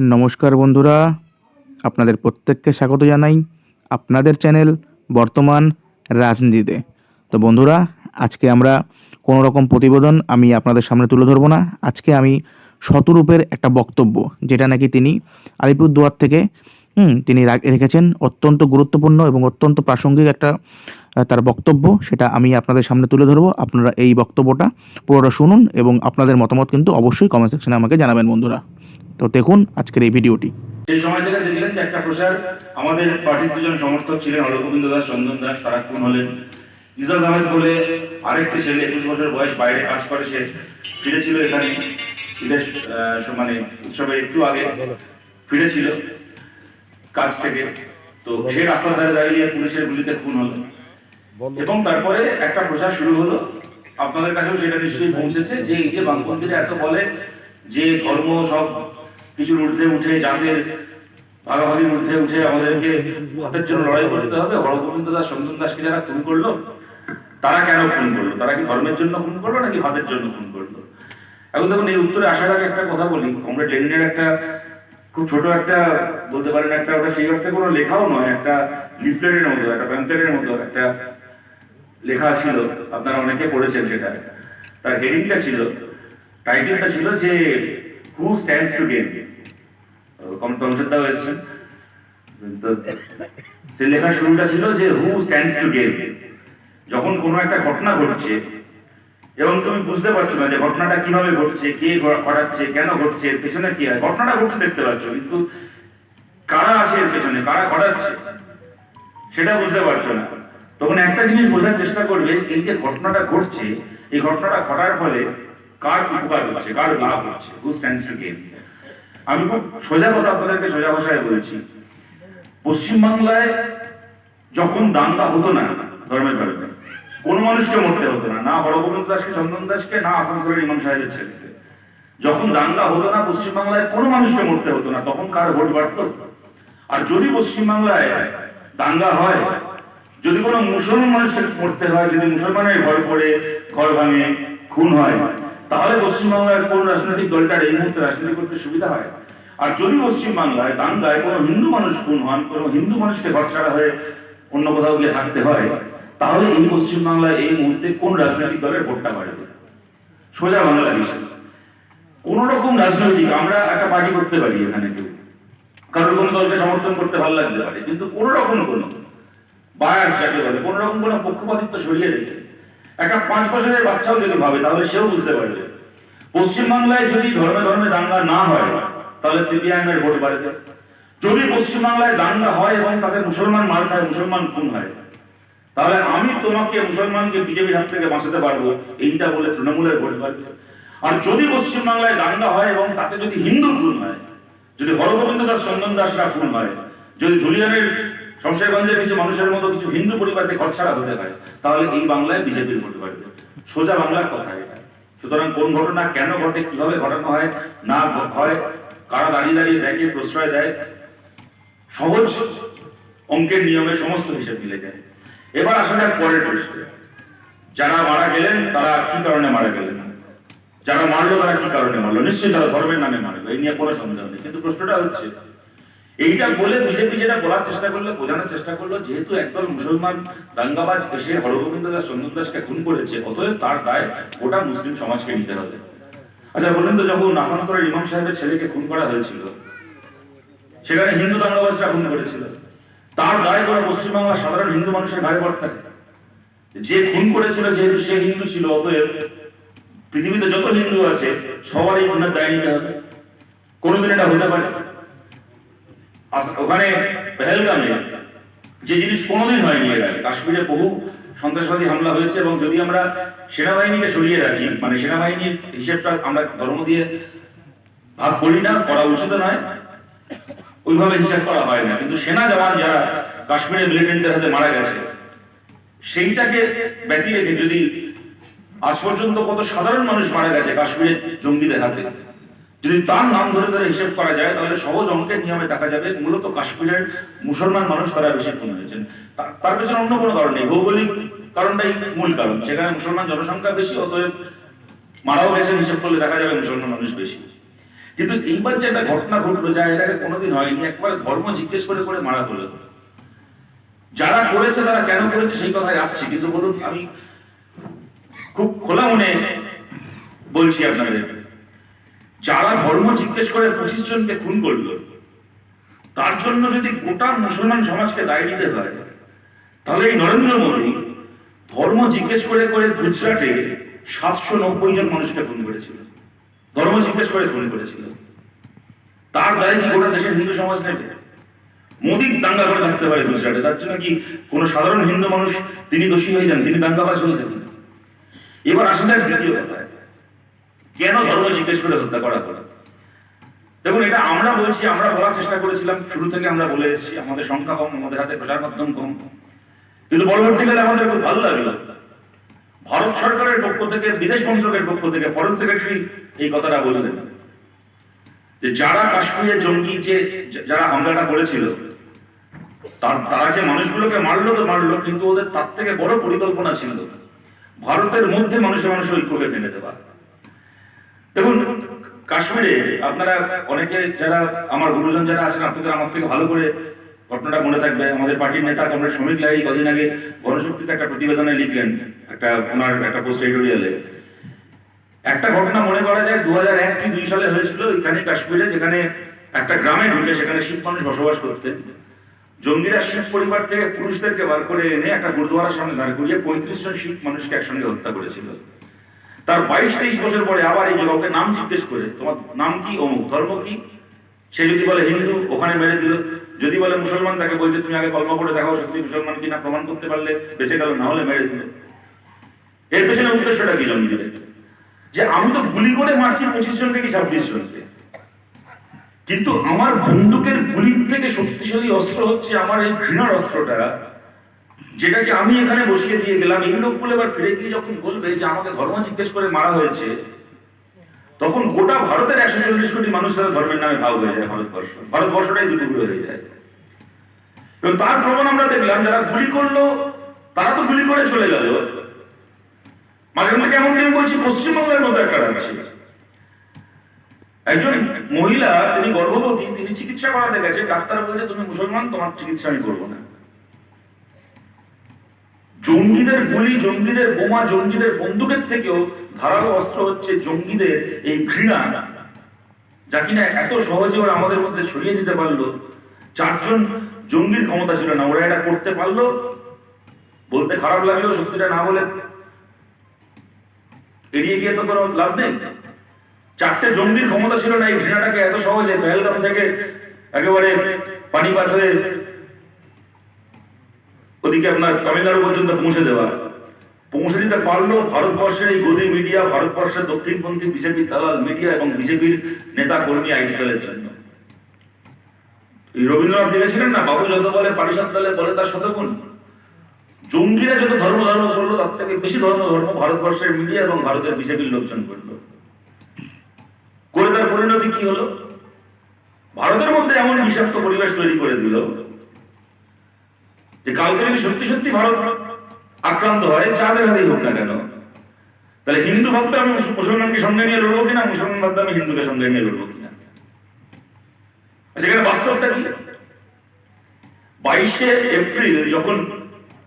নমস্কার বন্ধুরা আপনাদের প্রত্যেককে স্বাগত জানাই আপনাদের চ্যানেল বর্তমান রাজনীতিতে। তো বন্ধুরা আজকে আমরা কোনো রকম প্রতিবেদন আমি আপনাদের সামনে তুলে ধরবো না। আজকে আমি শতরূপের একটা বক্তব্য যেটা নাকি তিনি আলিপুরদুয়ার থেকে হুম, তিনি রেখেছেন অত্যন্ত গুরুত্বপূর্ণ এবং অত্যন্ত প্রাসঙ্গিক একটা তার বক্তব্য সেটা আমি আপনাদের সামনে তুলে ধরবো। আপনারা এই বক্তব্যটা পুরোটা শুনুন এবং আপনাদের মতামত কিন্তু অবশ্যই কমেন্ট সেকশনে আমাকে জানাবেন বন্ধুরা। তো দেখুন আজকের এই ভিডিওটি। সেই সময় থেকে দেখলেন যে একটা প্রচার আমাদের পার্টির দুজন সমর্থক ছিলেন হরগোবিন্দ দাস, চন্দন দাস তারা খুন হলেন। ইজাজ আহমেদ বলে আরেকটি ছেলে, একুশ বছর বয়স, বাইরে কাজ করে, সে ফিরেছিল এখানে। ঈদের মানে উৎসবের একটু আগে ফিরেছিল কাজ থেকে। তো সে রাস্তার ধারে দাঁড়িয়ে পুলিশের গুলিতে খুন হলো। এবং তারপরে একটা প্রচার শুরু হলো। আপনাদের কাছেও সেটা নিশ্চয়ই পৌঁছেছে যে এই যে বামপন্থীরা এত বলে যে ধর্ম সব কিছুর ঊর্ধ্বে উঠে, যাদের ভাগাভাগির ঊর্ধ্বে উঠে আমাদেরকে হাতের জন্য লড়াই করতে হবে, হরগোবিন্দ দাস চন্দন দাসকে যারা খুন করল, তারা কেন খুন করল? তারা কি ধর্মের জন্য খুন করল নাকি হাতের জন্য খুন করল? এখন দেখুন, এই উত্তরে আসার আগে একটা কথা বলি। কমরেড লেনিনের একটা খুব ছোট একটা, বলতে পারেন একটা, ওটা সেই অর্থে কোনো লেখাও নয়, একটা লিফলেটের মতো, একটা প্যাম্পলেটের মতো একটা লেখা ছিল। আপনারা অনেকে পড়েছেন সেটা। তার হেডিংটা ছিল, টাইটেলটা ছিল যে হু স্ট্যান্ডস টু গেম কমসেপ্টটাও এসছেন তো সে লেখার শুরুটা ছিল যে হু স্ট্যান্ডস টু গেম যখন কোনো একটা ঘটনা ঘটছে, এবং তুমি বুঝতে পারছ না যে ঘটনাটা কীভাবে ঘটছে, কে ঘটাচ্ছে, কেন ঘটছে, এর পেছনে কি হয়? ঘটনাটা ঘটছে দেখতে পাচ্ছ, কিন্তু কারা আছে এর পেছনে, কারা ঘটাচ্ছে, সেটা বুঝতে পারছ না। তখন একটা জিনিস বোঝার চেষ্টা করবে, এই যে ঘটনাটা ঘটছে, এই ঘটনাটা ঘটার ফলে কার উপকার হচ্ছে, কার লাভ হচ্ছে হু স্ট্যান্ডস টু গেম আমি খুব সোজা কথা আপনাদেরকে সোজা ভাষায় বলছি। পশ্চিমবাংলায় যখন দাঙ্গা হতো না ধর্মের ধর্মে কোন মানুষকে মরতে হতো না না হরগোবিন্দ দাসকে, চন্দন দাসকে, না আসানসোলের ইমাম সাহেবের ছেলেকে যখন দাঙ্গা হতো না পশ্চিমবাংলায়, কোনো মানুষকে মরতে হতো না, তখন কার ভোট বাড়ত? আর যদি পশ্চিমবাংলায় দাঙ্গা হয়, যদি কোনো মুসলমান মানুষের মরতে হয়, যদি মুসলমানের ঘর পড়ে, ঘর ভাঙে, খুন হয় তাহলে পশ্চিমবাংলার কোন রাজনৈতিক দলটার এই মুহূর্তে রাজনীতি করতে সুবিধা হয়? আর যদি পশ্চিমবাংলায় দাঙ্গায় কোনো হিন্দু মানুষ খুন হন, কোনো হিন্দু মানুষকে ঘর ছাড়া হয়ে অন্য কোথাও গিয়ে থাকতে হয়, তাহলে এই পশ্চিমবাংলায় এই মুহূর্তে কোন রাজনৈতিক দলের ভোটটা বাড়বে? সোজা বাংলা হিসেবে। কোন রকম রাজনৈতিক আমরা একটা পার্টি করতে পারি এখানে কেউ। কারোর কোনো দলকে সমর্থন করতে ভালো লাগতে পারে, কিন্তু কোন রকম কোনো বায়াস যাকে বলে, কোন রকম কোনো পক্ষপাতিত্ব সরিয়ে রেখে একটা পাঁচ বছরের বাচ্চাও যদি ভাবে, তাহলে সেও বুঝতে পারবে। পশ্চিমবাংলায় যদি ধর্মে ধর্মে দাঙ্গা না হয়, তাহলে সিপিআইএম এর ভোট বাড়বে যদি পশ্চিমবাংলায় দাঙ্গা হয় এবং তাতে মুসলমান মার খায়, মুসলমান খুন হয়, তাহলে আমি তোমাকে, মুসলমানকে বিজেপির হাত থেকে বাঁচাতে পারব, এইটা বলে তৃণমূলের ভোট বাড়বে আর যদি পশ্চিমবাংলায় দাঙ্গা হয় এবং তাতে যদি হিন্দু খুন হয়, যদি হরগোবিন্দ দাস চন্দন দাসরা খুন হয়, যদি ধুলিয়ানের শমশেরগঞ্জের কিছু মানুষের মতো কিছু হিন্দু পরিবারকে ঘরছাড়া হতে হয় তাহলে এই বাংলায় বিজেপির ভোট বাড়বে। সোজা বাংলার কথা এটা। সুতরাং কোন ঘটনা কেন ঘটে, কীভাবে ঘটানো হয়, না হয়, কারা দাঁড়িয়ে দাঁড়িয়ে দেখে, প্রশ্রয় দেয়, সহজ অঙ্কের নিয়মে সমস্ত হিসেব মিলে যায়। এবার আসা যাক পরের প্রশ্ন। যারা মারা গেলেন, তারা কি কারণে মারা গেলেন? যারা মারলো, তারা কি কারণে মারলো? নিশ্চয়ই তারা ধর্মের নামে মারলো, এই নিয়ে কোনো সন্দেহ নেই। কিন্তু প্রশ্নটা হচ্ছে এইটা বলে বিজেপি যেটা বলার চেষ্টা করল, বোঝানোর চেষ্টা করল, যেহেতু একদল মুসলমান দাঙ্গাবাজ এসে হরগোবিন্দ দাস চন্দন দাসকে খুন করেছে, অতএব তার দায় গোটা মুসলিম সমাজকে নিতে হবে। আচ্ছা বলুন তো, যখন আসানসোলের ইমাম সাহেবের ছেলেকে খুন করা হয়েছিল, সেখানে হিন্দু দাঙ্গাবাজরা খুন করেছিল, তার দায় করা পশ্চিমবাংলার সাধারণ হিন্দু মানুষের ঘাড়ে বর্তায় যে খুন করেছিল যেহেতু সে হিন্দু ছিল, অতএব পৃথিবীতে যত হিন্দু আছে, সবারই খুনের দায় নিতে হবে। কোনোদিন এটা হতে পারে। ওখানে পেহেলগামে যে জিনিস কোনোদিন হয়নি এর আগে। কাশ্মীরে বহু সন্ত্রাসবাদী হামলা হয়েছে এবং যদি আমরা সেনাবাহিনীকে সরিয়ে রাখি মানে সেনাবাহিনীর হিসেবটা আমরা ধর্ম দিয়ে ভাগ করি না, করা উচিত নয়, ওইভাবে হিসাব করা হয় না। কিন্তু সেনা জওয়ান যারা কাশ্মীরের মিলিটেন্টের হাতে মারা গেছে, সেইটাকে ব্যতি রেখে যদি আজ পর্যন্ত কত সাধারণ মানুষ মারা গেছে কাশ্মীরের জঙ্গিদের হাতে যদি তার নাম ধরে ধরে হিসেব করা যায়, তাহলে সহজ অঙ্কের নিয়মে দেখা যাবে মূলত কাশ্মীরের মুসলমান মানুষ তারা বেশি খুন হয়েছেন তার- পেছনে অন্য কোনো কারণ নেই। ভৌগোলিক কারণটাই মূল কারণ। সেখানে মুসলমান জনসংখ্যা বেশি, অতএব মারাও গেছেন হিসেব করলে দেখা যাবে মুসলমান মানুষ বেশি। কিন্তু এইবার যে একটা ঘটনা ঘটলো, যা আগে কোনোদিন হয়নি, একবার ধর্ম জিজ্ঞেস করে করে মারা হলো। যারা করেছে, তারা কেন করেছে, সেই কথায় আসছি। কিন্তু বলুন, আমি খুব খোলা মনে বলছি আপনাদের। যারা ধর্ম জিজ্ঞেস করে পঁচিশ জনকে খুন করল, তার জন্য যদি গোটা মুসলমান সমাজকে দায় নিতে হয়, তাহলে এই নরেন্দ্র মোদী ধর্ম জিজ্ঞেস করে করে গুজরাটে সাতশো নব্বই জন মানুষকে খুন করেছিল। ধর্ম জিজ্ঞেস করে খুন করেছিল। তার দায় কি গোটা দেশের হিন্দু সমাজ নেবে? মোদী দাঙ্গা করে থাকতে পারে গুজরাটে, তার জন্য কি কোনো সাধারণ হিন্দু মানুষ তিনি দোষী হয়ে যান? তিনি দাঙ্গা দাঙ্গাবাজ হয়ে যান? এবার আসা যায় দ্বিতীয় কথায়। কেন ধর্ম জিজ্ঞেস করে হত্যা করা হলো? দেখুন, এটা আমরা বলছি, আমরা বলার চেষ্টা করেছিলাম, শুরু থেকে আমরা বলে এসেছি, আমাদের সংখ্যা কম, আমাদের হাতে প্রচার মাধ্যম কম। কিন্তু পরবর্তীকালে আমাদের খুব ভালো লাগল। ভারত সরকারের পক্ষ থেকে, বিদেশ মন্ত্রকের পক্ষ থেকে ফরেন সেক্রেটারি এই কথাটা বললেন। যে যারা কাশ্মীরে জঙ্গি যে, যারা হামলাটা করেছিল, তার যে মানুষগুলোকে মারলো তো মারলো, কিন্তু ওদের তার থেকে বড় পরিকল্পনা ছিল ভারতের মধ্যে মানুষে মানুষের ঐক্যকে ভেঙে দেওয়া। দেখুন, কাশ্মীরে আপনারা অনেকে যারা, আমার গুরুজন যারা আছেন আপনাদের আমার থেকে ভালো করে ঘটনাটা মনে থাকবে। আমাদের পার্টির নেতা কমরেড শ্রমিক লাহি কদিন আগে গণশক্তিতে একটা প্রতিবেদনে লিখলেন, একটা ওনার একটা পোস্ট এডিটোরিয়ালে একটা ঘটনা মনে করা যায় দু হাজার এক কি দুই সালে হয়েছিল এখানে কাশ্মীরে যেখানে একটা গ্রামে ঢুকে সেখানে শিখ মানুষ বসবাস করতেন। জঙ্গিরা শিখ পরিবার থেকে পুরুষদেরকে বার করে এনে একটা গুরুদুয়ারার সামনে দাঁড় করিয়ে পঁয়ত্রিশ জন শিখ মানুষকে একসঙ্গে হত্যা করেছিল। তার বাইশ তেইশ বছর পরে আবার এই যুবককে নাম জিজ্ঞেস করে, তোমার নাম কি, অমুক, ধর্ম কি? সে যদি বলে হিন্দু, ওখানে মেরে দিল। যদি বলে মুসলমান, তাকে বলছে, তুমি আগে কলমা পড়ে দেখাও সত্যি মুসলমান কিনা, প্রমাণ করতে পারলে বেঁচে গেল, না হলে মেরে দিল। এর পেছনে উদ্দেশ্যটা কি জঙ্গিদের যে আমি তো গুলি করে মারছি পঁচিশ জনকে কি ছাব্বিশ জনকে? কিন্তু আমার বন্দুকের গুলির থেকে শক্তিশালী অস্ত্র হচ্ছে আমার এই ঘৃণার অস্ত্রটা। যেটাকে আমি এখানে বসিয়ে দিয়ে গেলাম এই লোকগুলো এবার ফিরে গিয়ে যখন বলবে যে আমাকে ধর্ম জিজ্ঞেস করে মারা হয়েছে, তখন গোটা ভারতের একশো চল্লিশ কোটি মানুষ ধর্মের নামে ভাগ হয়ে যায় ভারতবর্ষ। ভারতবর্ষটাই দুটুকরো হয়ে যায়। এবং তার প্রমাণ আমরা দেখলাম, যারা গুলি করল, তারা তো গুলি করে চলে গেল। মাঝে মধ্যে কেমন কেমন বলছি, পশ্চিমবঙ্গের মতো একটা রাজ্যে। একজন মহিলা, তিনি গর্ভবতী, তিনি চিকিৎসা করাতে গেছে, ডাক্তার বলছে, তুমি মুসলমান, তোমার চিকিৎসা আমি করব না। জঙ্গিদের গুলি, জঙ্গিদের বোমা, জঙ্গিদের বন্দুকের থেকেও ধারালো অস্ত্র হচ্ছে জঙ্গিদের এই ঘৃণা যা কিনা এত সহজে ওরা আমাদের মধ্যে ছড়িয়ে দিতে পারল। চারজন জঙ্গির ক্ষমতা ছিল না, ওরা এটা করতে পারল। বলতে খারাপ লাগলেও সত্যিটা না বলে এড়িয়ে গিয়ে তো কোনো লাভ নেই। চারটে জঙ্গির ক্ষমতা ছিল না, এই ঘৃণাটাকে এত সহজে পেহেলগাম থেকে একেবারে পানিপাত হয়ে ওদিকে আপনার তামিলনাড়ু পর্যন্ত পৌঁছে দেওয়া। পৌঁছে দিতে পারল ভারতবর্ষের এই গদি মিডিয়া, ভারতবর্ষের দক্ষিণপন্থী বিজেপি দালাল মিডিয়া এবং বিজেপির নেতা কর্মী আইটি সেলের জন্য রবীন্দ্রনাথ দেখেছিলেন না? বাবু যত বলে পারিষদ দলে বলে তার শতগুণ। জঙ্গিরা যত ধর্ম ধর্ম করল, তার থেকে বেশি ধর্ম ধর্ম ভারতবর্ষের মিডিয়া এবং ভারতের বিজেপির লোকজন করল। করে তার পরিণতি কি হলো? ভারতের মধ্যে এমন বিষাক্ত পরিবেশ তৈরি করে দিল যে যদি সত্যি সত্যি ভারত আক্রান্ত হয় যাদের হাতেই হোক না কেন? তাহলে হিন্দু ভাববে আমি মুসলমানকে সঙ্গে নিয়ে লড়বো কিনা? মুসলমান ভাববে আমি হিন্দুকে সঙ্গে নিয়ে লড়বো কিনা? সেখানে বাস্তবটা কি? বাইশে এপ্রিল যখন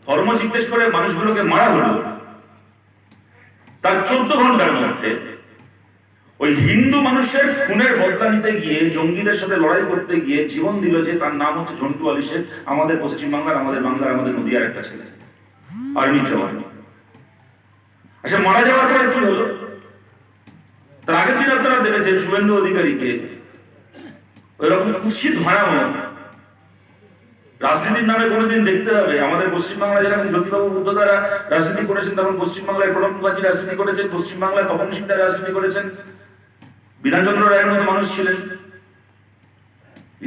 ধর্ম জিজ্ঞেস করে মানুষগুলোকে মারা হলো, তার চোদ্দ ঘণ্টার মধ্যে ওই হিন্দু মানুষের খুনের বদলা নিতে গিয়ে, জঙ্গিদের সাথে লড়াই করতে গিয়ে জীবন দিল যে তার নাম হচ্ছে ঝন্টু আলী শেখ, আমাদের পশ্চিমবাংলার, আমাদের বাংলার, আমাদের নদীয়ার একটা ছেলে আর্মি জওয়ান। আচ্ছা মারা যাওয়ার পরে কি হলো? তার আগের দিন আপনারা দেখেছেন শুভেন্দু অধিকারীকে, ওইরকম কুৎসিত ভাড়ামো। রাজনীতির নামে কোনোদিন দেখতে হবে, আমাদের পশ্চিমবাংলায় যেরকম জ্যোতিবাবু বুদ্ধ দ্বারা রাজনীতি করেছেন তখন পশ্চিমবাংলায় প্রণব মুখার্জি রাজনীতি করেছেন, পশ্চিমবাংলায় তপন সিংহ রাজনীতি করেছেন। বিধানচন্দ্র রায়ের মতো মানুষ ছিলেন।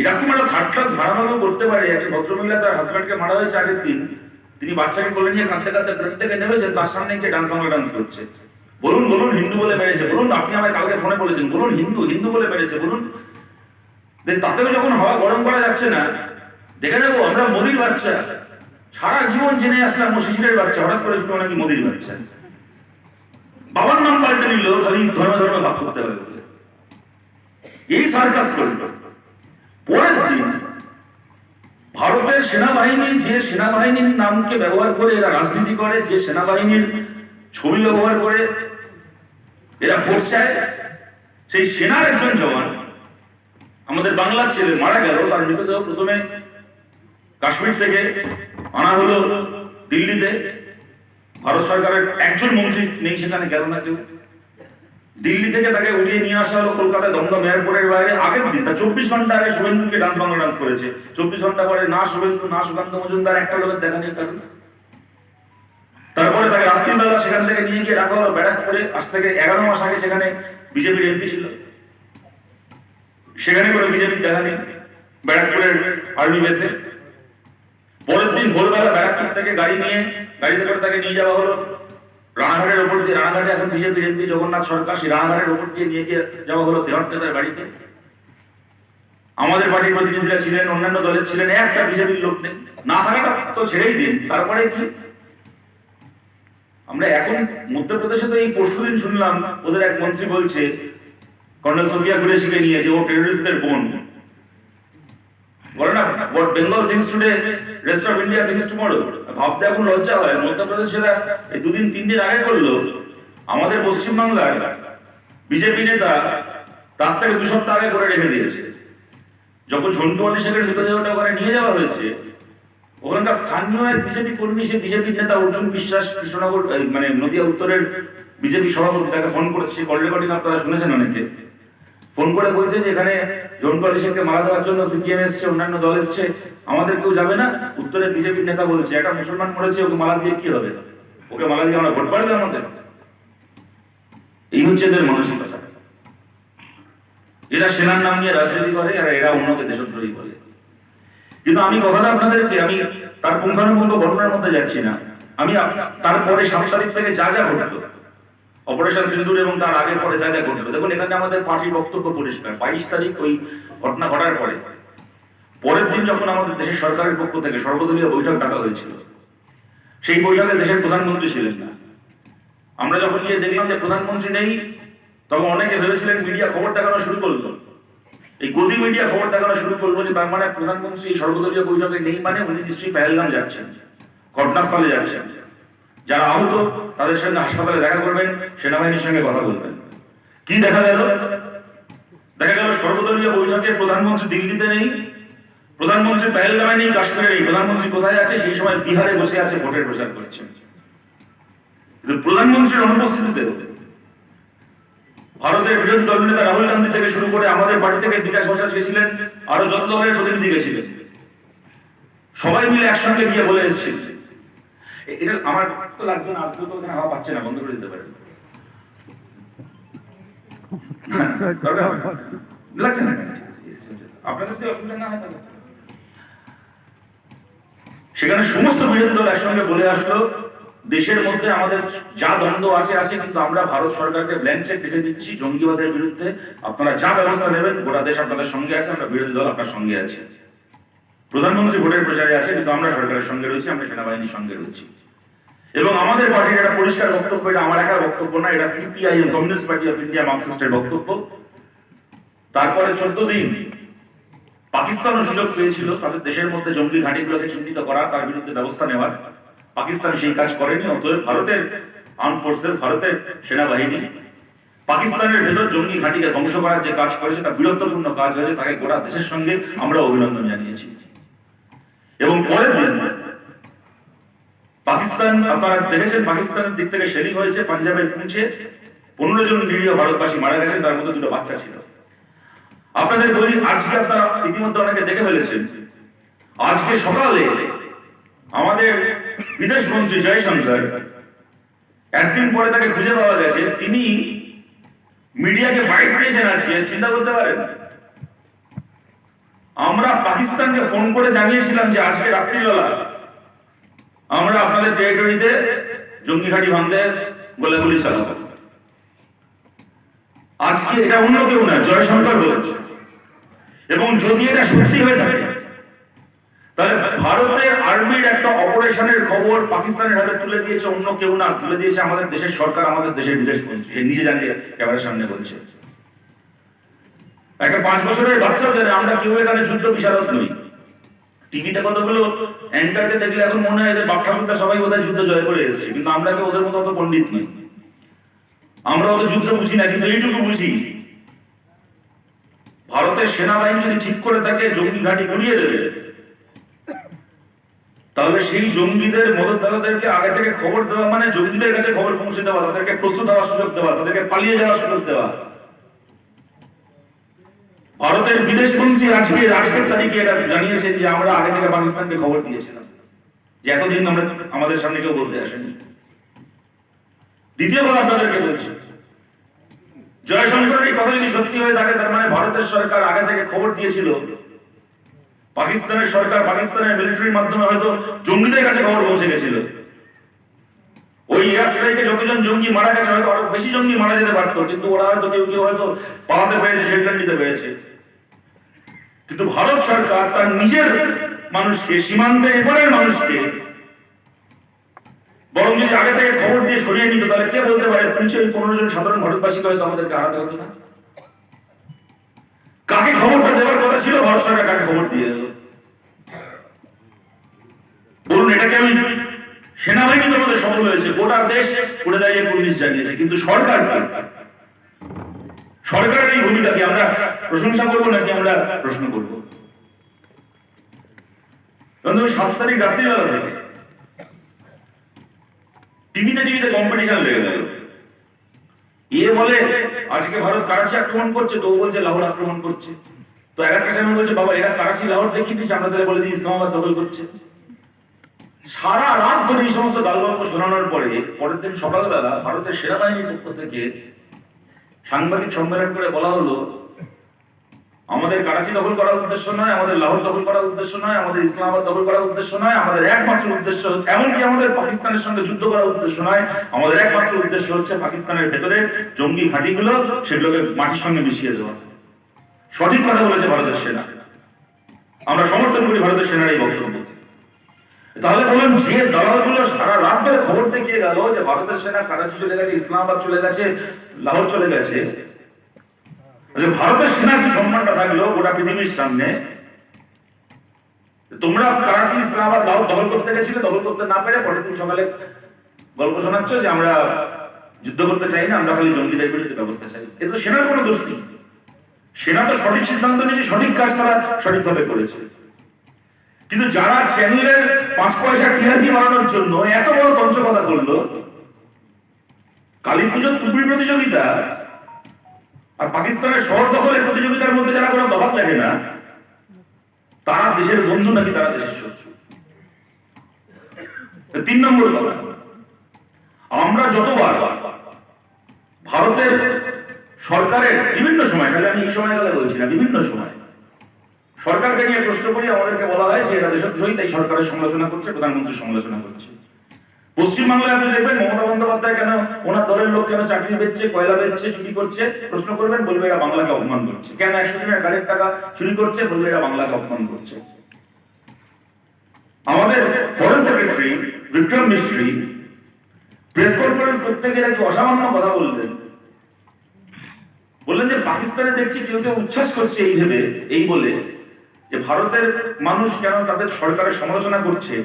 এরকম একটা থার্ড ক্লাস ভাড়াভাড়াও করতে পারে। একটা ভদ্রমহিলা তার হাজব্যান্ডকে মারা হয়েছে আগের দিন। তিনি বাচ্চাকে কোলে নিয়ে কাঁদতে কাঁদতে ট্রেন থেকে নেমেছেন তার সামনে গিয়ে ডান্স বাংলা ডান্স করছে। বলুন বলুন, হিন্দু বলে মেরেছে বলুন, আপনি আমায় কালকে ফোনে বলেছেন। বলুন, হিন্দু হিন্দু বলে মেরেছে বলুন। তাতেও যখন হাওয়া গরম করা যাচ্ছে না, দেখে নেব, আমরা মোদির বাচ্চা। সারা জীবন জেনে আসলাম শিশিরের বাচ্চা। হঠাৎ করে শুনে নাকি মোদির বাচ্চা। বাবার নাম পাল্টে নিল। খালি ধর্মে ধর্মে ভাব করতে হবে। বলে এই সার্কাস করল পরের দিন ভারতের সেনাবাহিনী যে সেনাবাহিনীর নামকে ব্যবহার করে এরা রাজনীতি করে, যে সেনাবাহিনীর ছবি ব্যবহার করে এরা চায়, সেই সেনার একজন জওয়ান আমাদের বাংলার ছেলে মারা গেল, তার মৃতদেহ প্রথমে কাশ্মীর থেকে আনা হলো দিল্লিতে। ভারত সরকারের একজন মন্ত্রী নেই সেখানে, গেল না কেউ। দিল্লি থেকে তাকে উড়িয়ে নিয়ে আসা হলো কলকাতায় দমদম এয়ারপোর্টের বাইরে। আগের দিন তার চব্বিশ ঘণ্টা আগে শুভেন্দুকে ডান্স বাংলা ডান্স করেছে। চব্বিশ ঘণ্টা পরে না শুভেন্দু, না সুকান্ত মজুমদার, একটা লোকের দেখা নেই কারণ তারপরে তাকে রাত্রিবেলা সেখান থেকে নিয়ে গিয়ে রাখা হলো ব্যারাক করে আজ থেকে এগারো মাস আগে সেখানে বিজেপির এমপি ছিল। সেখানে কোনো বিজেপি দেখা নেই, ব্যারাকপুরের আর্মি বেসে। পরের দিন ভোরবেলা ব্যারাকপুর থেকে গাড়ি নিয়ে, গাড়িতে করে তাকে নিয়ে যাওয়া হলো। রানাঘাটের ওপর দিয়ে, রানাঘাটে এখন বিজেপি এমপি জগন্নাথ সরকার, সেই রানাঘাটের ওপর দিয়ে নিয়ে গিয়ে যাওয়া হলো দেহট নেতার বাড়িতে। আমাদের পার্টির প্রতিনিধিরা ছিলেন, অন্যান্য দলের ছিলেন, একটা বিজেপির লোক নেই। না থাকাটা তো ছেড়েই দিন, তারপরে কি? আমরা এখন মধ্যপ্রদেশে তো এই পরশুদিন শুনলাম, ওদের এক মন্ত্রী বলছে, কর্নেল সোফিয়া কুরেশিকে নিয়ে যে ও টেররিস্টদের বোন। বলে না, what Bengal thinks today rest of India thinks tomorrow ভাবতে এখন লজ্জা হয় মধ্যপ্রদেশ এই দুদিন, তিন দিন আগে করল। আমাদের পশ্চিমবাংলার বিজেপি নেতা তার থেকে দু সপ্তাহ আগে করে রেখে দিয়েছে। যখন ঝন্টু আলী শেখের মৃতদেহটা ওখানে নিয়ে যাওয়া হয়েছে, ওখানকার স্থানীয় এক বিজেপি কর্মী সে বিজেপির নেতা অর্জুন বিশ্বাস কৃষ্ণনগর মানে নদিয়া উত্তরের বিজেপি সভাপতি তাকে ফোন করেছে কল রেকর্ডিং আপনারা শুনেছেন অনেকে। ফোন করে বলছে যে এখানে জন কলিশনকে মারা দেওয়ার জন্য সিপিএম এসছে, অন্যান্য দল এসছে। আমাদের কেউ যাবে না? উত্তরে বিজেপির নেতা বলছে, একটা মুসলমান মরেছে, ওকে মালা দিয়ে কি হবে? ওকে মালা দিয়ে আমরা ভোট পারবে আমাদের। এই হচ্ছে এদের মানসিকতা। এরা সেনার নাম নিয়ে রাজনীতি করে, আর এরা অন্যকে দেশদ্রোহী বলে কিন্তু আমি কথাটা আপনাদেরকে, আমি তার পুঙ্খানুপুঙ্খ ঘটনার মধ্যে যাচ্ছি না। আমি তারপরে সাত তারিখ থেকে যা যা ঘটলো অপারেশন সিন্দুর এবং তার আগে পরে যা যা ঘটলো। দেখুন, এখানে আমাদের পার্টির বক্তব্য পরিষ্কার। বাইশ তারিখ ওই ঘটনা ঘটার পরে, পরের দিন যখন আমাদের দেশের সরকারের পক্ষ থেকে সর্বদলীয় বৈঠক ডাকা হয়েছিল, সেই বৈঠকে দেশের প্রধানমন্ত্রী ছিলেন না। আমরা যখন গিয়ে দেখলাম যে প্রধানমন্ত্রী নেই, তখন অনেকে ভেবেছিলেন মিডিয়া খবর দেখানো শুরু করল। এই গদি মিডিয়া খবর দেখানো শুরু করল যে তার মানে প্রধানমন্ত্রী সর্বদলীয় বৈঠকে নেই মানে উনি নিশ্চয়ই পেহেলগাম যাচ্ছেন, ঘটনাস্থলে যাচ্ছেন। যারা আহত, তাদের সঙ্গে হাসপাতালে দেখা করবেন, সেনাবাহিনীর সঙ্গে কথা বলবেন। কি দেখা গেল? দেখা গেল সর্বদলীয় বৈঠকে প্রধানমন্ত্রী দিল্লিতে নেই, প্রধানমন্ত্রী পেহেলগামে নেই, কাশ্মীরে নেই। প্রধানমন্ত্রী কোথায় আছে? সেই সময় বিহারে বসে আছে, ভোটের প্রচার করছেন কিন্তু প্রধানমন্ত্রীর অনুপস্থিতিতে ভারতের বিরোধী দল নেতা রাহুল গান্ধী থেকে শুরু করে আমাদের পার্টি থেকে বিকাশ ভট্টাচার্য গেছিলেন আরও যত দলের প্রতিনিধি গেছিলেন, সবাই মিলে একসঙ্গে গিয়ে বলে এসেছে। এ- এটা আমার তো লাগছে না আপনি তো ওখানে হাওয়া পাচ্ছে না, বন্ধ করে দিতে পারেন। সেখানে সমস্ত বিরোধী দল একসঙ্গে বলে আসলো, দেশের মধ্যে আমাদের যা দ্বন্দ্ব আছে আছে, কিন্তু আমরা ভারত সরকারকে ব্ল্যাঙ্ক চেক লিখে দিচ্ছি জঙ্গিবাদের বিরুদ্ধে। আপনারা যা ব্যবস্থা নেবেন, গোটা দেশ আপনাদের সঙ্গে আছে, আমরা বিরোধী দল আপনার সঙ্গে আছে। প্রধানমন্ত্রী ভোটের প্রচারে আছে, কিন্তু আমরা সরকারের সঙ্গে রয়েছি, আমরা সেনাবাহিনীর সঙ্গে রয়েছি। এবং আমাদের পার্টির একটা পরিষ্কার বক্তব্য, এটা আমার একা বক্তব্য না, এটা CPIM Communist Party of India মার্কসিস্টের বক্তব্য। তারপরে চোদ্দ দিন পাকিস্তানও সুযোগ পেয়েছিল, তাদের দেশের মধ্যে জঙ্গি ঘাঁটিগুলোকে চিহ্নিত করার তার বিরুদ্ধে ব্যবস্থা নেওয়ার। পাকিস্তান সেই কাজ করেনি, অতএব ভারতের আর্ম ফোর্সেস, ভারতের সেনাবাহিনী, পাকিস্তানের ভেতর জঙ্গি ঘাঁটিকে ধ্বংস করার যে কাজ করেছে, তা বীরত্বপূর্ণ কাজ হয়েছে, তাকে গোটা দেশের সঙ্গে আমরা অভিনন্দন জানিয়েছি। এবং পরের দিন পাকিস্তান, আপনারা দেখেছেন পাকিস্তানের দিক থেকে শেলিং হয়েছে পাঞ্জাবের পুঞ্চে পনেরো জন নিরীহ ভারতবাসী মারা গেছেন তার মধ্যে দুটো বাচ্চা ছিল। আপনাদের বলি, আজকে আপনারা ইতিমধ্যে অনেকে দেখে ফেলেছেন, আজকে সকালে আমাদের বিদেশ মন্ত্রী জয়শঙ্কর একদিন পরে তাকে খুঁজে পাওয়া গেছে, তিনি মিডিয়াকে বাইট দিয়েছেন আজকে, চিন্তা করতে পারেন? আমরা পাকিস্তানকে ফোন করে জানিয়েছিলাম যে আজকে রাত্রিবেলা। আমরা আপনাদের টেরিটরিতে জঙ্গি ঘাঁটি ভাঙতে গোলাগুলি চালাবো। আজকে এটা অন্য কেউ না জয়শঙ্কর বলেছে। এবং যদি এটা সত্যি হয়ে থাকে, তাহলে ভারতের আর্মির একটা অপারেশনের খবর পাকিস্তানের হাতে তুলে দিয়েছে অন্য কেউ না, তুলে দিয়েছে আমাদের দেশের সরকার, আমাদের দেশের বিদেশ মন্ত্রী। নিজে জানিয়ে ক্যামেরার সামনে বলছে। একটা পাঁচ বছরের বাচ্চা জানে আমরা কেউ এখানে যুদ্ধ বিশারদ নই? টিভিতে কতগুলো অ্যাঙ্কারকে দেখলে এখন মনে হয় যে বাপ ঠাকুরটা সবাই বোধহয় যুদ্ধ জয় করে এসেছে, কিন্তু আমরা কেউ ওদের মতো অত পণ্ডিত নই। আমরা অত যুদ্ধ বুঝি না, কিন্তু এইটুকু বুঝি, ভারতের সেনাবাহিনী যদি ঠিক করে থাকে জঙ্গি ঘাঁটি গুড়িয়ে দেবে, তাহলে সেই জঙ্গিদের মদতদাতাদেরকে আগে থেকে খবর দেওয়া মানে জঙ্গিদের কাছে খবর পৌঁছে দেওয়া, তাদেরকে প্রস্তুত হওয়ার সুযোগ দেওয়া, তাদেরকে পালিয়ে যাওয়ার সুযোগ দেওয়া। ভারতের বিদেশ মন্ত্রী আজকে আজকের তারিখে এটা জানিয়েছেন যে আমরা আগে থেকে পাকিস্তানকে খবর দিয়েছিলাম। যে এতদিন আমরা আমাদের সামনে কেউ বলতে আসেনি। কথা আপনাদেরকে বলছি। জয়শঙ্করের এই কথা যদি সত্যি হয়ে থাকে, তার মানে ভারতের সরকার আগে থেকে খবর দিয়েছিল। পাকিস্তানের সরকার পাকিস্তানের মিলিটারির মাধ্যমে হয়তো জঙ্গিদের কাছে খবর পৌঁছে গেছিল। ওই এয়ার স্ট্রাইকে যতজন জঙ্গি মারা গেছে, হয়তো আরও বেশি জঙ্গি মারা যেতে পারতো, কিন্তু ওরা হয়তো কেউ কেউ হয়তো পালাতে পেরেছে শেল্টার নিতে পেরেছে। কিন্তু ভারত সরকার তার নিজের মানুষকে, সীমান্তে এবারের মানুষকে, বরং যদি আগে থেকে খবর দিয়ে সরিয়ে নিত, তাহলে কে বলতে পারে পুলিশের পনেরো জন সাধারণ ভারতবাসীকে হয়তো আমাদেরকে হারাতে হতো না? কাকে খবরটা দেওয়ার কথা ছিল, ভারত সরকার কাকে খবর দিয়ে দিল বলুন, এটাকে আমি সেনাবাহিনী তোমাদের সফল হয়েছে, গোটা দেশ উড়ে দাঁড়িয়ে পুলিশ জানিয়েছে, কিন্তু সরকার কি? সরকারের এই ভূমিকাকে আমরা প্রশংসা করব নাকি আমরা প্রশ্ন করব? সাত তারিখ রাত্রিবেলা থেকে টিভিতে টিভিতে কম্পিটিশন লেগে গেল। ইয়ে বলে, আজকে ভারত করাচি আক্রমণ করছে, তো বলছে লাহোর আক্রমণ করছে। তো এক একটা চ্যানেল বলছে, বাবা, এরা কারাচি, লাহোর দেখিয়ে দিচ্ছে, আমরা তাহলে বলে দিই, ইসলামাবাদ দখল করছে। সারা রাত ধরে এই সমস্ত গালগল্প শোনানোর পরে, পরের দিন সকালবেলা ভারতের সেনাবাহিনীর পক্ষ থেকে সাংবাদিক সম্মেলন করে বলা হলো, আমাদের করাচি দখল করার উদ্দেশ্য নয়, আমাদের লাহোর দখল করার উদ্দেশ্য নয়, আমাদের ইসলামাবাদ দখল করার উদ্দেশ্য নয়, আমাদের একমাত্র উদ্দেশ্য হচ্ছে, এমনকি আমাদের পাকিস্তানের সঙ্গে যুদ্ধ করার উদ্দেশ্য নয়, আমাদের একমাত্র উদ্দেশ্য হচ্ছে পাকিস্তানের ভেতরে জঙ্গি ঘাঁটিগুলো সেগুলোকে মাটির সঙ্গে মিশিয়ে দেওয়া। সঠিক কথা বলেছে ভারতের সেনা। আমরা সমর্থন করি ভারতের সেনার এই বক্তব্য। তাহলে বলুন, যে দালালগুলো সারা রাত ধরে খবর দেখিয়ে গেল যে ভারতের সেনা করাচি চলে গেছে, ইসলামাবাদ চলে গেছে, লাহোর চলে গেছে, যে ভারতের সেনার কি সম্মানটা থাকল গোটা পৃথিবীর সামনে? তোমরা করাচি, ইসলামাবাদ, লাহোর দখল করতে গেছিলে, দখল করতে না পেরে পরের দিন সকালে গল্প শোনাচ্ছ যে আমরা যুদ্ধ করতে চাই না, আমরা খালি জঙ্গিদের বিরুদ্ধে ব্যবস্থা চাই। এ তো সেনার কোনো দোষ নেই। সেনা তো সঠিক সিদ্ধান্ত নিয়েছে, সঠিক কাজ তারা সঠিকভাবে করেছে। কিন্তু যারা চ্যানেলের পাঁচ পয়সা টিআরপি বাড়ানোর জন্য এত বড় পঞ্চকথা করল, কালী পুজোর টুপি প্রতিযোগিতা আর পাকিস্তানের শহর দখলের প্রতিযোগিতার মধ্যে যারা কোনো তফাৎ দেখে না, তারা দেশের বন্ধু নাকি তারা দেশের শত্রু? তিন নম্বর কথা। আমরা যতবার ভারতের সরকারের বিভিন্ন সময়, খালি আমি এই সময় কথা বলছি না, বিভিন্ন সময় সরকারকে নিয়ে প্রশ্ন করি, আমাদেরকে বলা হয় যে এরা দেশদ্রোহী তাই সরকারের সমালোচনা করছে প্রধানমন্ত্রীর সমালোচনা করছে। পশ্চিমবাংলায় আপনি দেখবেন, মমতা বন্দ্যোপাধ্যায় কেন ওনার দলের লোক কেন চাকরি বেচছে, কয়লা বেচছে, চুরি করছে? প্রশ্ন করবেন, বলবে এরা বাংলাকে অপমান করছে। কেন একশো দিনের কাজের টাকা চুরি করছে? বলবে এরা বাংলাকে অপমান করছে। আমাদের ফরেন সেক্রেটারি বিক্রম মিস্ত্রি প্রেস কনফারেন্স করতে গিয়ে নাকি অসামান্য কথা বললেন। বললেন যে, পাকিস্তানে দেখছি কেউ কেউ উচ্ছ্বাস করছে এই ভেবে, এই বলে। যে ভারতের মানুষ কেন তাদের সরকারের সমালোচনা করছে,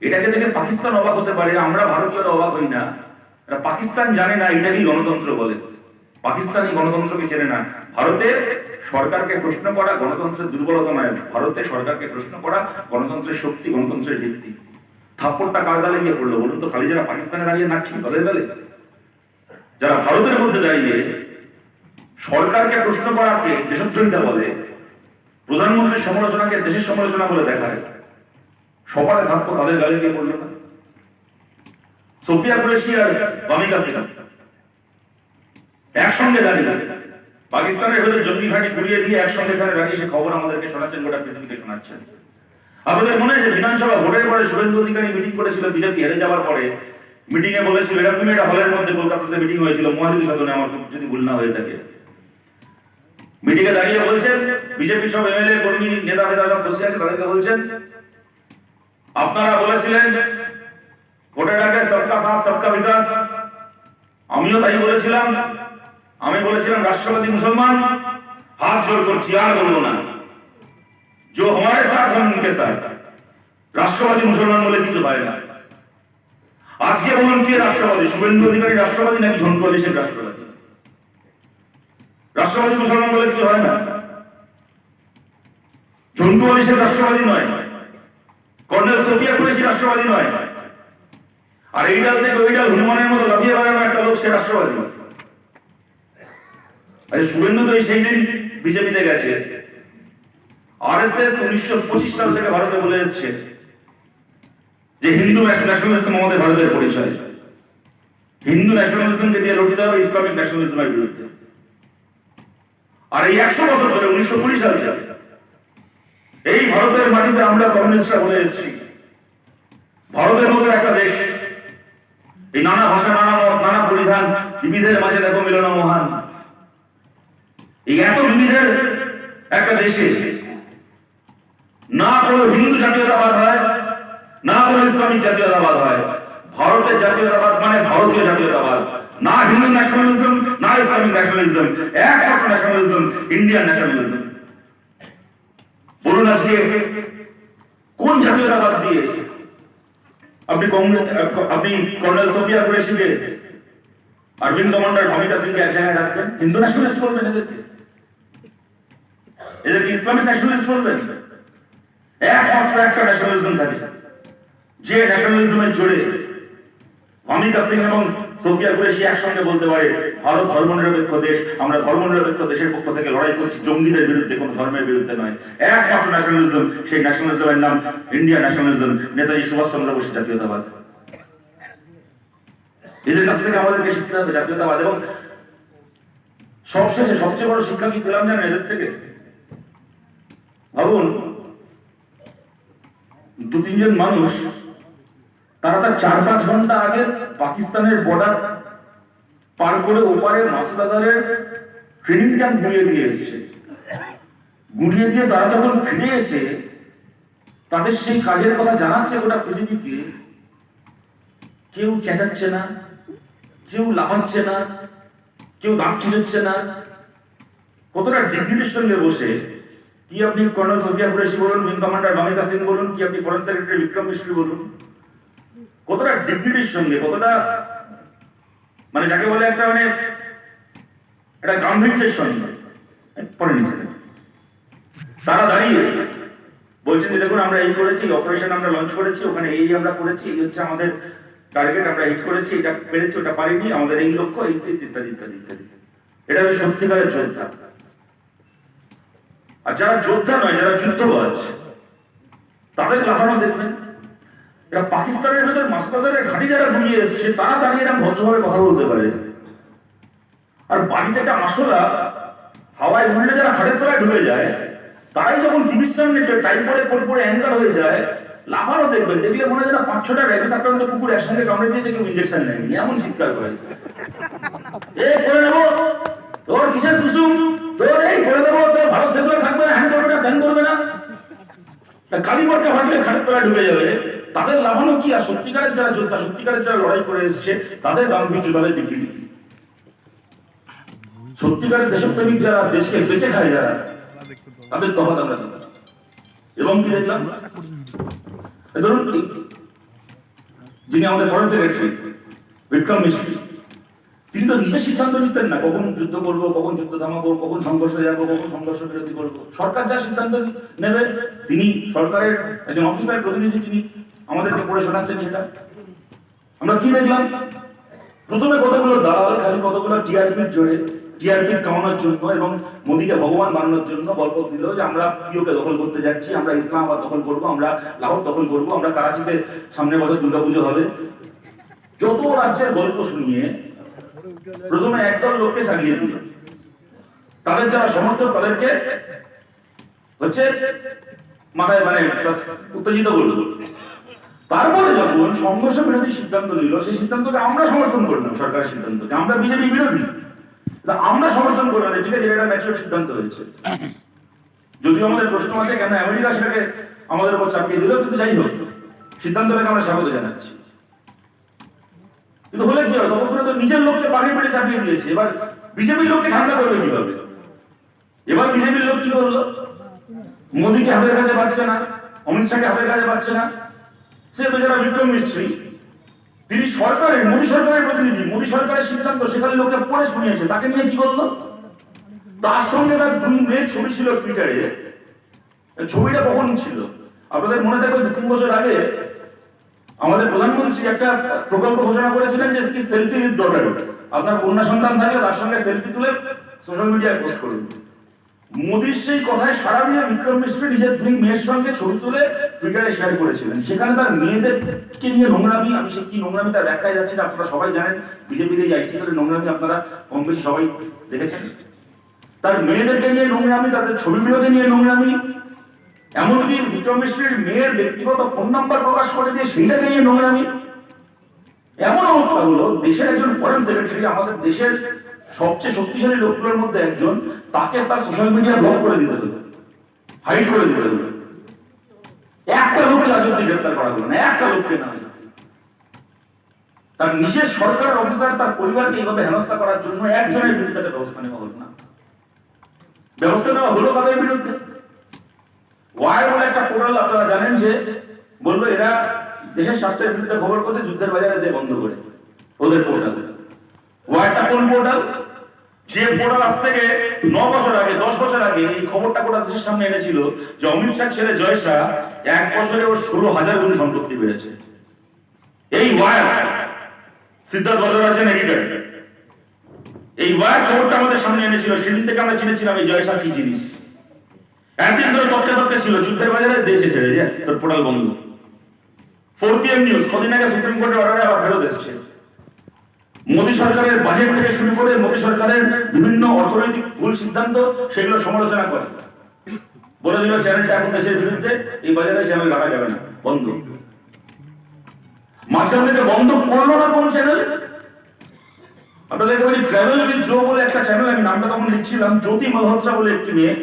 এটাকে দেখে পাকিস্তান অবাক হতে পারে, আমরা ভারতীয়রা অবাক হই না। পাকিস্তান জানে না, এটাকেই গণতন্ত্র বলে। পাকিস্তানি গণতন্ত্রকে চেনে না। ভারতে সরকারকে প্রশ্ন করা গণতন্ত্রের দুর্বলতা নয়, ভারতে সরকারকে প্রশ্ন করা গণতন্ত্রের শক্তি, গণতন্ত্রের ভিত্তি। থাপ্পড়টা কার গালে গিয়ে পড়ল? বলুন তো, খালি যারা পাকিস্তানে দাঁড়িয়ে নাচছি, তাদের গালে? যারা ভারতের মধ্যে দাঁড়িয়ে সরকারকে প্রশ্ন করাকে দেশদ্রোহিতা বলে প্রধানমন্ত্রীর সমালোচনাকে দেশের সমালোচনা বলে দেখায়। সপারে থাকতো তাদের গালে গিয়ে পড়ল না। সোফিয়া আর বামিকা সিনহা একসঙ্গে দাঁড়িয়ে পাকিস্তানের ভেতরে জঙ্গি ঘাঁটি ঘুরিয়ে দিয়ে একসঙ্গে এখানে দাঁড়িয়ে সে খবর আমাদেরকে শোনাচ্ছেন, গোটা পৃথিবীকে শোনাচ্ছেন। আপনাদের মনে আছে, বিধানসভা ভোটের পরে শুভেন্দু অধিকারী মিটিং করেছিল, বিজেপি হেরে যাওয়ার পরে মিটিং এ বলেছিল এরকম একটা হলের মধ্যে কলকাতাতে মিটিং হয়েছিল মহাজুদি সদনে আমার যদি ভুল না হয়ে থাকে। মিটিং এ দাঁড়িয়ে বলছেন বিজেপি সব এমএলএ কর্মী নেতা নেতা সব বসে আছে তাদেরকে বলছেন আপনারা বলেছিলেন ভোটের আগে সবকা সাথ সবকা বিকাশ আমিও তাই বলেছিলাম আমি বলেছিলাম রাষ্ট্রপতি মুসলমান हाथ जोड़कर चियार বলবো না जो हमारे साथ हम उनके साथ রাষ্ট্রবাদী মুসলমান বলে কিছু হয় না আজকে বলুন কে রাষ্ট্রবাদী শুভেন্দু অধিকারী রাষ্ট্রবাদী নাকি ঝন্টু আলী শেখ রাষ্ট্রবাদী রাষ্ট্রবাদী মুসলমান বলে কিছু হয় না? ঝন্টু আলী শেখ রাষ্ট্রবাদী নয়। কর্নেল সোফিয়া কুরেশি রাষ্ট্রবাদী নয়। আর এই ডাল থেকে ওই ডাল হনুমানের মতো লাফিয়ে বেড়ানো একটা লোক, সে রাষ্ট্রবাদী। আরে শুভেন্দু তো সেই দিন বিজেপিতে গেছে। আর এস এস উনিশশো পঁচিশ সাল থেকে ভারতে বলে এসছে যে হিন্দু ন্যাশনালিজম আমাদের ভারতের পরিচয়। হিন্দু ন্যাশনালিজমকে দিয়ে লড়তে হবে, ইসলামিক ন্যাশনালিজমের বিরুদ্ধে। আর এই একশো বছর ধরে উনিশশো কুড়ি সাল থেকে এই ভারতের মাটিতে আমরা কমিউনিস্টরা বলে এসেছি। ভারতের মতো একটা দেশ, এই নানা ভাষা, নানা মত, নানা পরিধান, বিবিধের মাঝে দেখো মিলন মহান। এই এত বিবিধের একটা দেশে না কোনো হিন্দু জাতীয়তাবাদ হয়, না কোনো ইসলামিক জাতীয়তাবাদ হয়। ভারতের জাতীয়তাবাদ মানে ভারতীয় জাতীয়তাবাদ। না হিন্দু ন্যাশনালিজম না ইসলামিক ন্যাশনালিজম একমাত্র ন্যাশনালিজম ইন্ডিয়ান ন্যাশনালিজম বলুন আজকে কোন জাতীয়তাবাদ দিয়ে আপনি আপনি কর্নেল সোফিয়া কুরেশিকে, অরবিন্দ কমান্ডার ভমিতা সিংকে এক জায়গায় রাখবেন? হিন্দু ন্যাশনালিস্ট বলবেন এদেরকে? এদেরকে ইসলামিক ন্যাশনালিস্ট বলবেন? একমাত্র একটা ন্যাশনালিজম থাকে, যে ন্যাশনালিজমের জোরে অমিতা সিং এবং সোফিয়া কুরেশি একসঙ্গে বলতে পারে, ভারত ধর্মনিরপেক্ষ দেশ, আমরা ধর্মনিরপেক্ষ দেশের পক্ষ থেকে লড়াই করছি, জঙ্গিদের বিরুদ্ধে, কোন ধর্মের বিরুদ্ধে নয়। একমাত্র ন্যাশনালিজম সেই ন্যাশনালিজমের নাম ইন্ডিয়া ন্যাশনালিজম নেতাজি সুভাষ চন্দ্র বোস জাতীয়তাবাদ। এদের কাছ থেকে আমাদেরকে শিখতে হবে জাতীয়তাবাদ, এবং সবশেষে সবচেয়ে বড় শিক্ষা কি পেলাম জানেন এদের থেকে? ভাবুন দু তিনজন মানুষ তারা তার চার পাঁচ ঘণ্টা আগে পাকিস্তানের বর্ডার পার করে ওপারে মাসুদ আজহারের ট্রেনিং ক্যাম্প গুলিয়ে দিয়ে এসছে। গুলিয়ে দিয়ে তারা যখন ফিরে এসে তাদের সেই কাজের কথা জানাচ্ছে গোটা পৃথিবীকে, কেউ চেঁচাচ্ছে না, কেউ লাফাচ্ছে না, কেউ দাঁত ছিঁড়ছে না। কতটা ডিগনিটির সঙ্গে বসে। কি আপনি কর্নেল সোফিয়া কুরেশি বলুন উইং কমান্ডার মামিকা সিং বলুন, কি আপনি ফরেন সেক্রেটারি বিক্রম মিশ্রি বলুন কতটা ডিগনিটির সঙ্গে, কতটা মানে যাকে বলে একটা মানে একটা গাম্ভীর্যের সঙ্গে পরে নিচে তারা দাঁড়িয়ে বলছেন যে দেখুন, আমরা এই করেছি অপারেশন আমরা লঞ্চ করেছি, ওখানে এই আমরা করেছি, এই হচ্ছে আমাদের টার্গেট আমরা হিট করেছি, এটা পেরেছি ওটা পারিনি, আমাদের এই লক্ষ্য, এই ইত্যাদি ইত্যাদি ইত্যাদি এটা হচ্ছে সত্যিকারের যোদ্ধা। আর যারা যোদ্ধা নয়, যারা যুদ্ধবাজ, তাদের লাফানো দেখবেন। এরা পাকিস্তানের ভেতর মাসবাজারের ঘাঁটি যারা ঘুরিয়ে এসেছে, তারা দাঁড়িয়ে এরকম ভদ্রভাবে কথা বলতে পারে। আর বাড়িতে একটা আসলা হাওয়ায় উঠলে যারা হাটের তলায় ঢুকে যায়, তারাই যখন টিভির সামনে টাইপ পরে কোট পরে অ্যাঙ্কার হয়ে যায়, লাফানো দেখবেন দেখলে মনে হয় পাঁচ ছটা র্যাবিস আক্রান্ত কুকুর একসঙ্গে কামড়ে দিয়েছে, কেউ ইঞ্জেকশন নেয়নি। এমন চিৎকার করে। এ, করে নেব। তোর কিসের কুসুম? তোর এই, করে দেবো তোর ভালো সেগুলো থাকবে না হ্যান্ড করবে না ফ্যান করবে না। কালী পটকা ফাটলে খাটের তলায় ঢুকে যাবে। তাদের লাভানো কি? আর সত্যিকারের যারা যোদ্ধা, সত্যিকারের যারা লড়াই করে এসেছে, তাদের গাম্ভীর্য তাদের ডিগ্রিটি কি? সত্যিকারের দেশপ্রেমিক যারা দেশকে বেঁচে খায় যারা, তাদের তফাৎ আমরা দেখলাম। এবং কি দেখলাম? ধরুন যিনি আমাদের ফরেন সেক্রেটারি বিক্রম মিশ্রি। তিনি তো নিজে সিদ্ধান্ত নিতেন না, কখন যুদ্ধ করব, কখন যুদ্ধ থামাবো, কখন সংঘর্ষে যাব কখন সংঘর্ষ বিরতি করব। সরকার যা সিদ্ধান্ত নি- নেবে, তিনি সরকারের একজন অফিসার প্রতিনিধি, তিনি আমাদেরকে পড়ে শোনাচ্ছেন সেটা। আমরা কি দেখলাম? প্রথমে কতগুলো দালাল, খালি কতগুলো টিআরপির জোরে টিআরপি কামানোর জন্য এবং মোদীকে ভগবান বানানোর জন্য গল্প দিল যে আমরা প্রিয়কে দখল করতে যাচ্ছি, আমরা ইসলামাবাদ দখল করব, আমরা লাহোর দখল করব, আমরা করাচিতে সামনে বছর দুর্গাপুজো হবে। যত রাজ্যের গল্প শুনিয়ে প্রথমে একদল লোককে সারিয়ে দিল। তাদের যারা সমর্থক, তাদেরকে হচ্ছে মাথায় মানে উত্তেজিত করল। তারপরে যখন সংঘর্ষ বিরোধী সিদ্ধান্ত নিল, সেই সিদ্ধান্তকে আমরা সমর্থন করলাম সরকারের সিদ্ধান্তকে। আমরা বিজেপি বিরোধী। আমরা সমর্থন করলাম ঠিক আছে, এটা ম্যাচুর সিদ্ধান্ত হয়েছে। যদিও আমাদের প্রশ্ন আছে কেন আমেরিকা সেটাকে আমাদের উপর চাপিয়ে দিল, কিন্তু যাই হোক, সিদ্ধান্তটাকে আমরা স্বাগত জানাচ্ছি। কিন্তু হলে কি হবে তখন তো নিজের লোককে পাখির পেটে চাপিয়ে দিয়েছে। এবার বিজেপির লোককে ঠান্ডা করবে কীভাবে? এবার বিজেপির লোক কি করল মোদীকে হাতের কাছে পাচ্ছে না, অমিত শাহকে হাতের কাছে পাচ্ছে না। সে বেচারা বিক্রম মিস্ত্রি। তিনি সরকারের, মোদী সরকারের প্রতিনিধি। মোদী সরকারের সিদ্ধান্ত সেখানে লোকে পড়ে শুনিয়েছে। তাকে নিয়ে কি করল? তার সঙ্গে তার দুই মেয়ের ছবি ছিল টুইটারে ছবিটা কখন ছিল? আপনাদের মনে থাকবে দু তিন বছর আগে আমাদের প্রধানমন্ত্রী একটা প্রকল্প ঘোষণা করেছিলেন যে কি সেলফি উইথ ডটার আপনার কন্যা সন্তান থাকলে তার সঙ্গে সেলফি তুলে সোশ্যাল মিডিয়ায় পোস্ট করুন। মোদির সেই কথায় সারা দিয়ে বিক্রম মিশ্র নিজের দুই মেয়ের সঙ্গে ছবি তুলে টুইটারে শেয়ার করেছিলেন। সেখানে তার মেয়েদেরকে নিয়ে নোংরামি, আমি সে কি নোংরামি তার ব্যাখ্যায় যাচ্ছি না, আপনারা সবাই জানেন। বিজেপির এই আইটি সেলের নোংরামি আপনারা কম বেশি সবাই দেখেছেন। তার মেয়েদেরকে নিয়ে নোংরামি, তাদের ছবিগুলোকে নিয়ে নোংরামি, এমনকি বিক্রম মিশ্রের মেয়ের ব্যক্তিগত ফোন নাম্বার প্রকাশ করে দিয়ে সেইটাকে নিয়ে নোংরামি। এমন অবস্থা হলো, দেশের একজন ফরেন সেক্রেটারি আমাদের দেশের সবচেয়ে শক্তিশালী লোকগুলোর মধ্যে একজন, তাকে তার সোশ্যাল মিডিয়া ব্লক করে দিতে হলো হাইড করে দিতে হলো একটা লোককে আজ অব্দি গ্রেপ্তার করা হলো না, একটা লোককে না। তার নিজের সরকার অফিসার তার পরিবারকে এইভাবে হেনস্থা করার জন্য একজনের বিরুদ্ধে একটা ব্যবস্থা নেওয়া হলো না। ব্যবস্থা নেওয়া হলো তাদের বিরুদ্ধে? ওয়ার বলে একটা পোর্টাল আপনারা জানেন যে, বলল এরা দেশের স্বার্থের বিরুদ্ধে খবর করতে যুদ্ধের বাজারে দেয় বন্ধ করে। ওদের পোর্টাল ওয়ারটা কোন পোর্টাল যে পোর্টাল আজ থেকে ন বছর আগে, দশ বছর আগে এই খবরটা গোটা দেশের সামনে এনেছিল যে অমিত শাহ ছেলে জয় শাহ এক বছরে ওর ষোলো হাজার গুণ সম্পত্তি বেড়েছে এই ওয়ার সিদ্ধার্থ ভট্টাচার্য এডিটর এই ওয়ার খবরটা আমাদের সামনে এনেছিল, সেদিন থেকে আমরা চিনেছিলাম এই জয় শাহ কি জিনিস। একদিন ধরে তককে তককে ছিল, যুদ্ধের বাজারে দেশে ছেড়ে, যে তোর পোর্টাল বন্ধ। ফোর পিএম নিউজ কদিন আগে সুপ্রিম কোর্টের অর্ডারে আবার ফেরত এসছে। মোদী সরকারের বাজেট থেকে শুরু করে মোদী সরকারের বিভিন্ন অর্থনৈতিক ভুল সিদ্ধান্ত সেগুলো সমালোচনা করে। বলে দিল চ্যানেলটা এখন দেশের বিরুদ্ধে, এই বাজারে চ্যানেল রাখা যাবে না, বন্ধ। মাঝখান থেকে বন্ধ করল না কোন চ্যানেল আপনাদেরকে বলি ট্রাভেল উইথ জো বলে একটা চ্যানেল আমি নামটা তখন লিখছিলাম, জ্যোতি মালহোত্রা বলে একটি মেয়ে।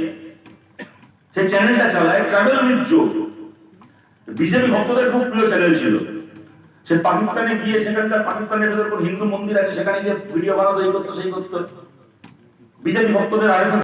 সেই চ্যানেলটা চালায় ট্রাভেল উইথ জো বিজেপি ভক্তদের খুব প্রিয় চ্যানেল ছিল। সে পাকিস্তানে গিয়ে সেখানকার পাকিস্তানের হিন্দু মন্দির আছে, সেখানে গিয়ে ভিডিও বানাতো, এই করতো, সেই করতো। বিজেপি ভক্তদের আরএসএস